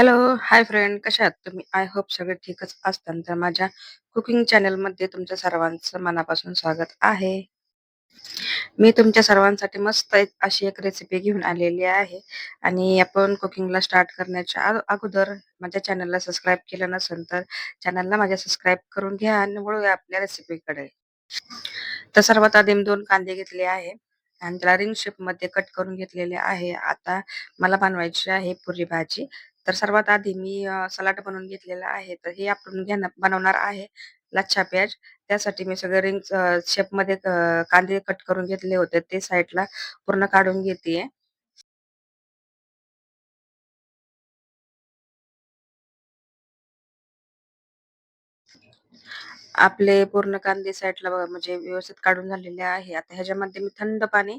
Hello, hi friend कशा आहात तुम्ही? आय होप सगळे ठीकच असताल. तर माझ्या कुकिंग चॅनलमध्ये तुमच्या सर्वांचं मनापासून स्वागत आहे. मी तुमच्या सर्वांसाठी मस्त एक अशी एक रेसिपी घेऊन आलेली आहे आणि आपण कुकिंगला स्टार्ट करण्याच्या अगोदर माझ्या चॅनलला सबस्क्राईब केलं नसेल तर चॅनलला माझ्या सबस्क्राईब करून घ्या आणि वळूया आपल्या रेसिपीकडे. तर सर्वात आधी मी दोन कांदे घेतले आहे आणि त्याला रिंग शेपमध्ये कट करून घेतलेले आहे. आता मला बनवायची आहे पुरी भाजी. तर सर्वात आधी मी अ, सलाड बनवून घेतलेला आहे. तर हे आपण घेणं बनवणार आहे लच्छा प्याज. त्यासाठी मी सगळे रिंग शेपमध्ये अ, कांदे कट करून घेतले होते ते साईडला पूर्ण काढून घेतेय. आपले पूर्ण कांदे साईडला बघा म्हणजे व्यवस्थित काढून झालेले आहे. आता ह्याच्यामध्ये मी थंड पाणी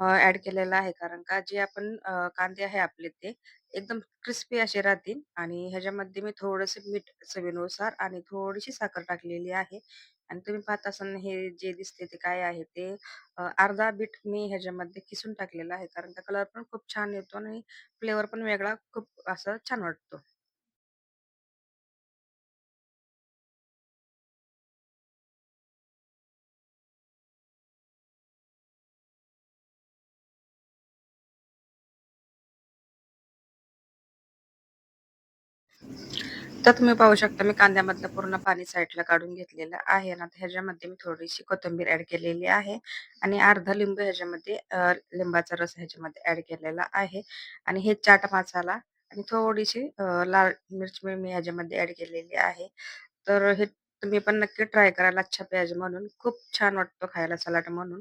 ऍड केलेला आहे. कारण का जे आपण अ, कांदे आहे आपले ते एकदम क्रिस्पी असे राहतील आणि ह्याच्यामध्ये मी थोडंसं मीठ चवीनुसार आणि थोडीशी साखर टाकलेली आहे. आणि तुम्ही पाहत असाल हे जे दिसते ते काय आहे ते अ, अर्धा बीट मी ह्याच्यामध्ये किसून टाकलेला आहे. कारण का कलर पण खूप छान येतो आणि फ्लेवर पण वेगळा खूप असं छान वाटतो. तर तुम्ही पाहू शकता मी कांद्यामधलं पूर्ण पाणी साईडला काढून घेतलेलं आहे आणि आता ह्याच्यामध्ये मी थोडीशी कोथिंबीर ऍड केलेली आहे आणि अर्धा लिंबू ह्याच्यामध्ये लिंबाचा रस ह्याच्यामध्ये ऍड केलेला आहे आणि हे चाट मसाला आणि थोडीशी लाल मिरची मी ह्याच्यामध्ये ऍड केलेली आहे. तर हे तुम्ही पण नक्की ट्राय करा लच्छा प्याज म्हणून. खूप छान वाटतो खायला सलाड म्हणून.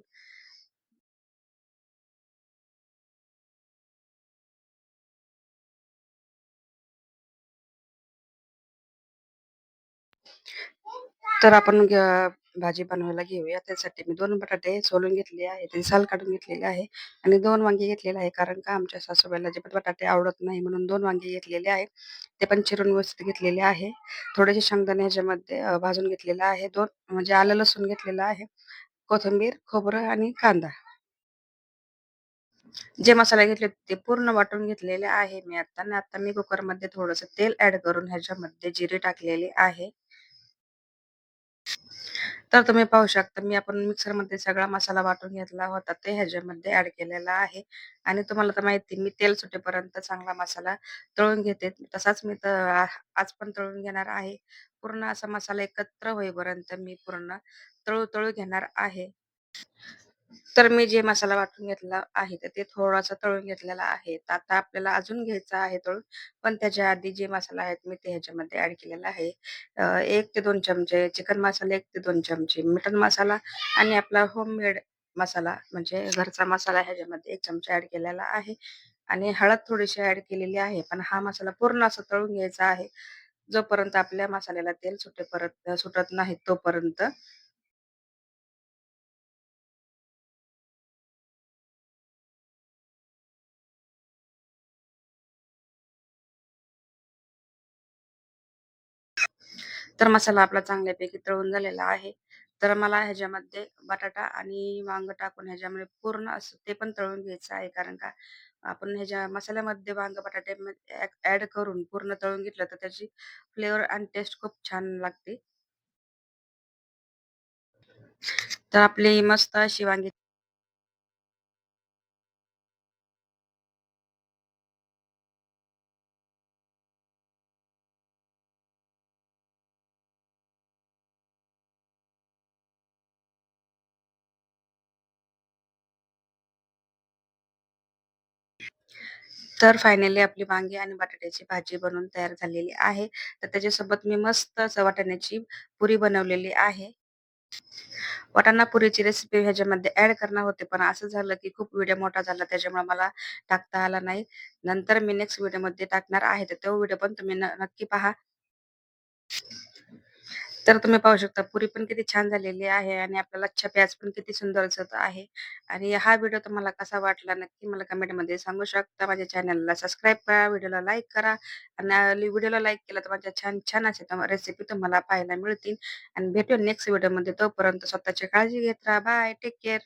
तर आपण भाजी बनवायला घेऊया. त्यासाठी मी 2 बटाटे सोलून घेतले आहे. त्याची साल काढून घेतलेले आहे आणि 2 वांगी घेतलेले आहे. कारण का आमच्या सासूबाईला अजिबात बटाटे आवडत नाही म्हणून 2 वांगी घेतलेले आहे. ते पण चिरून व्यवस्थित घेतलेले आहे. थोडेसे शेंगदाणे ह्याच्यामध्ये अ, भाजून घेतलेलं आहे. 2 म्हणजे आलं लसूण घेतलेलं आहे. कोथिंबीर, खोबरं आणि कांदा. जे मसाले घेतले ते पूर्ण वाटून घेतलेले आहे मी आता आणि आता मी कुकरमध्ये थोडंसं तेल ॲड करून ह्याच्यामध्ये जिरे टाकलेले आहे. तर तुम्ही पाहू शकता मी आपण मिक्सरमध्ये सगळा मसाला वाटून घेतला होता ते ह्याच्यामध्ये ऍड केलेला आहे आणि तुम्हाला तर माहिती मी तेल सुटेपर्यंत चांगला मसाला तळून घेते. तसाच मी तर आज पण तळून घेणार आहे. पूर्ण असा मसाला एकत्र होईपर्यंत मी पूर्ण तळू-तळू घेणार आहे. तर मी जे मसाला वाटून घेतला आहे, तर ते थोडासा तळून घेतलेला आहे. तर आता आपल्याला अजून घ्यायचा आहे तळून, पण त्याच्या आधी जे मसाला आहेत मी ते ह्याच्यामध्ये ऍड केलेला आहे. एक ते दोन चमचे चिकन मसाला, एक ते दोन चमचे मटन मसाला आणि आपला होममेड मसाला म्हणजे घरचा मसाला ह्याच्यामध्ये एक चमचा ऍड केलेला आहे आणि हळद थोडीशी ऍड केलेली आहे. पण हा मसाला पूर्ण असा तळून घ्यायचा आहे, जोपर्यंत आपल्या मसाल्याला तेल सुटेपर्यंत सुटत नाही तोपर्यंत. तर मसाला आपला चांगल्यापैकी तळून झालेला आहे. तर मला ह्याच्यामध्ये बटाटा आणि वांग टाकून ह्याच्यामध्ये पूर्ण असं ते पण तळून घ्यायचं आहे. कारण का आपण ह्याच्या मसाल्यामध्ये वांग, बटाटे ऍड करून पूर्ण तळून घेतलं तर त्याची फ्लेवर आणि टेस्ट खूप छान लागते. तर आपली मस्त अशी वांगी तर फायनली आपली वांगी आणि बटाट्याची भाजी बनवून तयार झालेली आहे. तर त्याच्यासोबत मी मस्त वाटाण्याची पुरी बनवलेली आहे. वाटाणा पुरीची रेसिपी ह्याच्यामध्ये ऍड करणार होते, पण असं झालं की खूप व्हिडिओ मोठा झाला त्याच्यामुळे मला टाकता आला नाही. नंतर मी नेक्स्ट व्हिडिओमध्ये टाकणार आहे, तर तो व्हिडिओ पण तुम्ही नक्की पहा. तर तुम्ही पाहू शकता पुरी पण किती छान झालेली आहे आणि आपला लच्छा प्याज पण किती सुंदर दिसत आहे. आणि हा व्हिडिओ तुम्हाला कसा वाटला नक्की मला कमेंटमध्ये सांगू शकता. माझ्या चॅनलला सबस्क्राईब करा व्हिडिओला लाईक करा आणि व्हिडिओला लाईक केला तर माझ्या छान छान असे रेसिपी तुम्हाला पाहायला मिळतील. आणि भेटू नेक्स्ट व्हिडिओमध्ये. तोपर्यंत स्वतःची काळजी घेत राहा. बाय. Take care.